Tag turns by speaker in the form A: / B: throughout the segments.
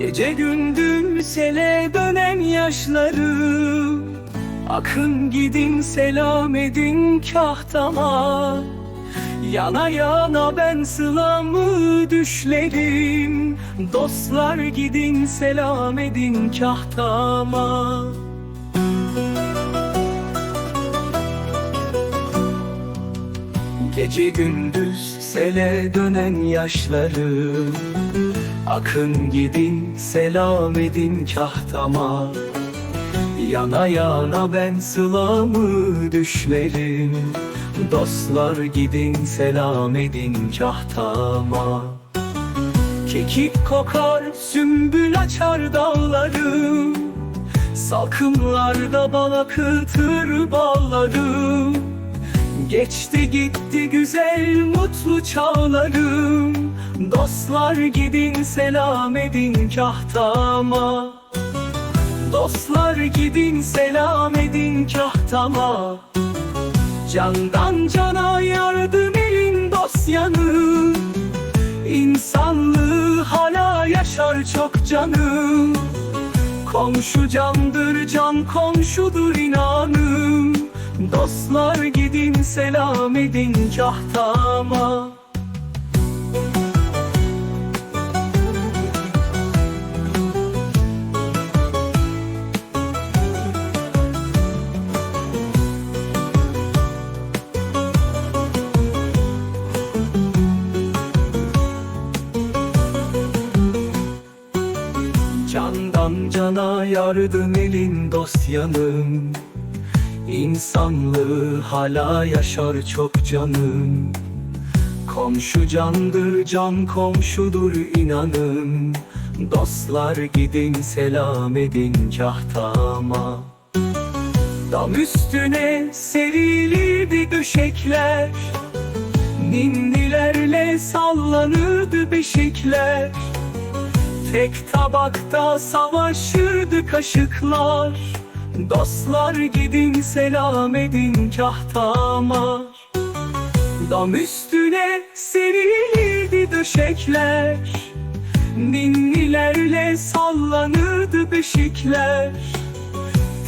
A: Gece gündüz sele dönen yaşlarım Akın gidin selam edin kahtama. Yana yana ben sılamı düşlerim Dostlar gidin selam edin kahtama. Gece gündüz sele dönen yaşlarım Akın gidin selam edin kahtama Yana yana ben sılamı düşlerim. Dostlar gidin selam edin kahtama Kekik kokar sümbül açar dallarım Salkımlarda bal akıtır ballarım Geçti gitti güzel mutlu çağlarım Dostlar gidin selam edin kahtama. Dostlar gidin selam edin kahtama. Candan cana yardım elin dosyanı. İnsanlığı hala yaşar çok canım Komşu candır can komşudur inanım Dostlar gidin selam edin kahtama Candan cana yardım elin dosyanım İnsanlığı hala yaşar çok canım Komşu candır can komşudur inanın. Dostlar gidin selam edin kahtama. Dam üstüne serilirdi döşekler. Ninnilerle sallanırdı beşikler Tek tabakta savaşırdı kaşıklar Dostlar gidin selam edin kahtama Dam üstüne serilirdi döşekler. Ninnilerle sallanırdı beşikler.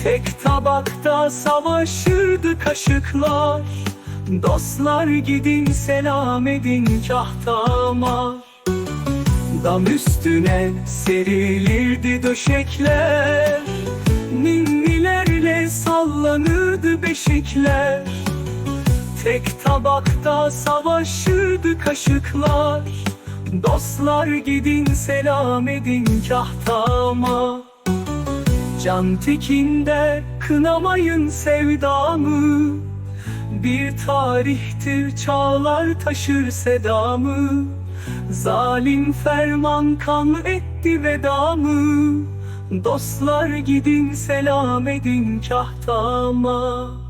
A: Tek tabakta savaşırdı kaşıklar Dostlar gidin selam edin kahtama Dam üstüne serilirdi döşekler. Ninnilerle sallanırdı beşikler. Tek tabakta savaşırdı kaşıklar. Dostlar gidin selam edin kahtama. Can tekinde kınamayın sevdamı. Bir tarihtir çağlar taşır sedamı Zalim ferman kan etti vedamı. Dostlar gidin selam edin kahtama